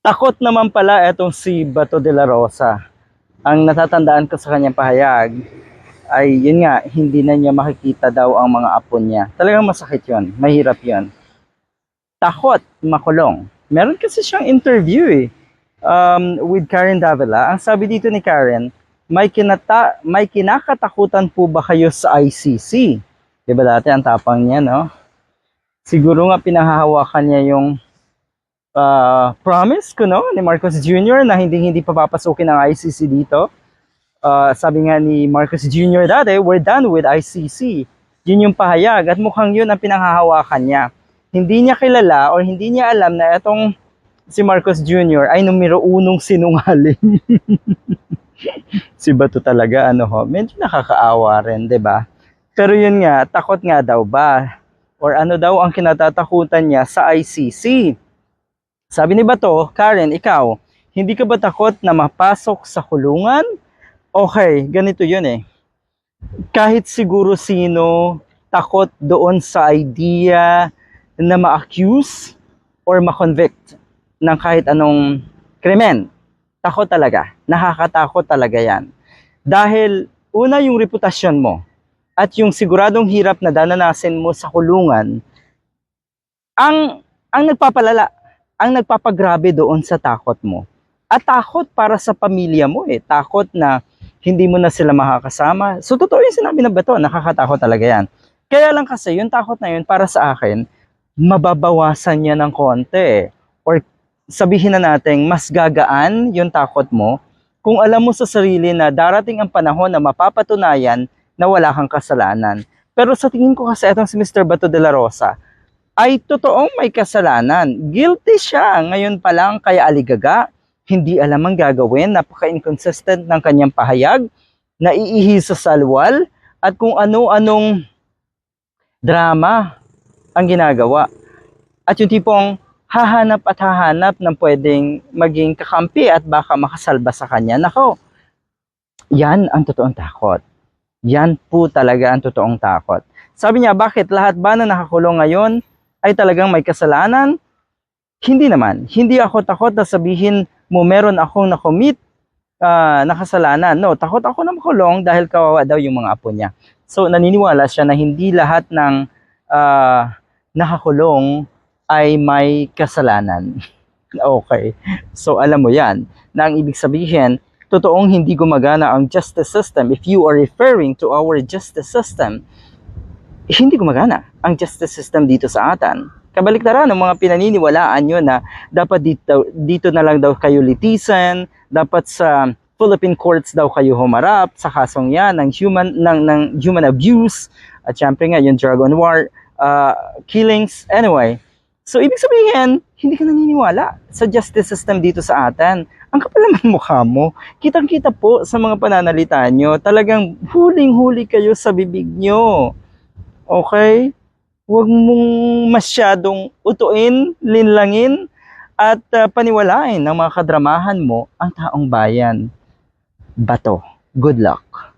Takot naman pala etong si Bato de la Rosa. Ang natatandaan ko sa kanyang pahayag ay yun nga, hindi na niya makikita daw ang mga apo niya. Talagang masakit yun. Mahirap yun. Takot makulong. Meron kasi siyang interview eh um, with Karen Davila. Ang sabi dito ni Karen, may, kinata may kinakatakutan po ba kayo sa ICC? Diba dati ang tapang niya, no? Siguro nga pinahahawakan niya yung uh, promise ko, no? Ni Marcos Jr. na hindi hindi pa papasukin ang ICC dito. Uh, sabi nga ni Marcos Jr. dati, we're done with ICC. Yun yung pahayag at mukhang yun ang pinanghahawakan niya. Hindi niya kilala or hindi niya alam na itong si Marcos Jr. ay numero unong sinungaling. si Bato talaga, ano ho, medyo nakakaawa rin, 'di ba? Pero yun nga, takot nga daw ba? Or ano daw ang kinatatakutan niya sa ICC? Sabi ni Bato, Karen, ikaw, hindi ka ba takot na mapasok sa kulungan? Okay, ganito yun eh. Kahit siguro sino takot doon sa idea na ma-accuse or ma-convict ng kahit anong krimen. Takot talaga. Nakakatakot talaga yan. Dahil una yung reputasyon mo at yung siguradong hirap na dananasin mo sa kulungan ang ang nagpapalala, ang nagpapagrabe doon sa takot mo. At takot para sa pamilya mo eh. Takot na hindi mo na sila makakasama. So totoo yung sinabi na bato, nakakatakot talaga yan. Kaya lang kasi yung takot na yun para sa akin, mababawasan niya ng konti. Or sabihin na natin, mas gagaan yung takot mo kung alam mo sa sarili na darating ang panahon na mapapatunayan na wala kang kasalanan. Pero sa tingin ko kasi itong si Mr. Bato de la Rosa ay totoong may kasalanan. Guilty siya. Ngayon pa lang kaya aligaga, hindi alam ang gagawin, napaka-inconsistent ng kanyang pahayag, naiihi sa salwal, at kung ano-anong drama ang ginagawa. At yung tipong hahanap at hahanap ng pwedeng maging kakampi at baka makasalba sa kanya. Nako, yan ang totoong takot. Yan po talaga ang totoong takot. Sabi niya, bakit lahat ba na nakakulong ngayon ay talagang may kasalanan? Hindi naman. Hindi ako takot na sabihin mo meron akong nakomit uh, na kasalanan. No, takot ako na makulong dahil kawawa daw yung mga apo niya. So naniniwala siya na hindi lahat ng uh, nakakulong ay may kasalanan. okay. So alam mo yan, na ang ibig sabihin, totoong hindi gumagana ang justice system. If you are referring to our justice system, hindi gumagana ang justice system dito sa atin. Kabaliktaran ng mga pinaniniwalaan nyo na dapat dito, dito na lang daw kayo litisan, dapat sa Philippine courts daw kayo humarap sa kasong yan ng human ng, ng human abuse. At syempre nga yung drug on war uh, killings. Anyway so ibig sabihin hindi ka naniniwala sa justice system dito sa atin ang kapal naman mukha mo. Kitang kita po sa mga pananalita nyo talagang huling huli kayo sa bibig nyo okay huwag mong masyadong utuin linlangin at uh, paniwalain ng mga kadramahan mo ang taong bayan bato. Good luck.